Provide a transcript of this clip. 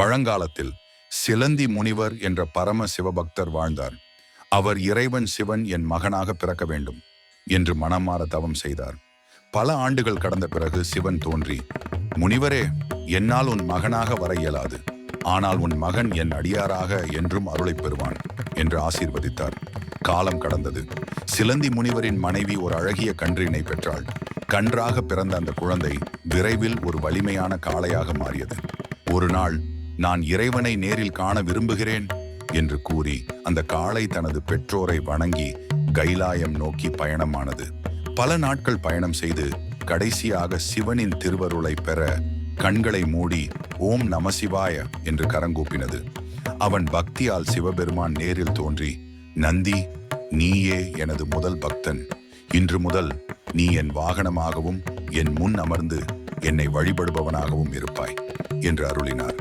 பழங்காலத்தில் சிலந்தி முனிவர் என்ற பரம சிவபக்தர் வாழ்ந்தார். அவர் இறைவன் சிவன் என் மகனாக பிறக்க வேண்டும் என்று மனமாற தவம் செய்தார். பல ஆண்டுகள் கடந்த பிறகு சிவன் தோன்றி முனிவரே என்னால் உன் மகனாக வர இயலாது. ஆனால் உன் மகன் என் அடியாராக என்றும் அருளைப் பெறுவான் என்று ஆசீர்வதித்தார். காலம் கடந்தது. சிலந்தி முனிவரின் மனைவி ஒரு அழகிய கன்றினை பெற்றாள். கன்றாக பிறந்த அந்த குழந்தை விரைவில் ஒரு வலிமையான காளையாக மாறியது. ஒரு நாள் நான் இறைவனை நேரில் காண விரும்புகிறேன் என்று கூறி அந்த காளை தனது பெற்றோரை வணங்கி கைலாயம் நோக்கி பயணமானது. பல நாட்கள் பயணம் செய்து கடைசியாக சிவனின் திருவருளை பெற கண்களை மூடி ஓம் நமசிவாய என்று கரங்கூப்பினது. அவன் பக்தியால் சிவபெருமான் நேரில் தோன்றி நந்தி நீயே எனது முதல் பக்தன். இன்று முதல் நீ என் வாகனமாகவும் என் முன் அமர்ந்து என்னை வழிபடுபவனாகவும் இருப்பாய் என்று அருளினார்.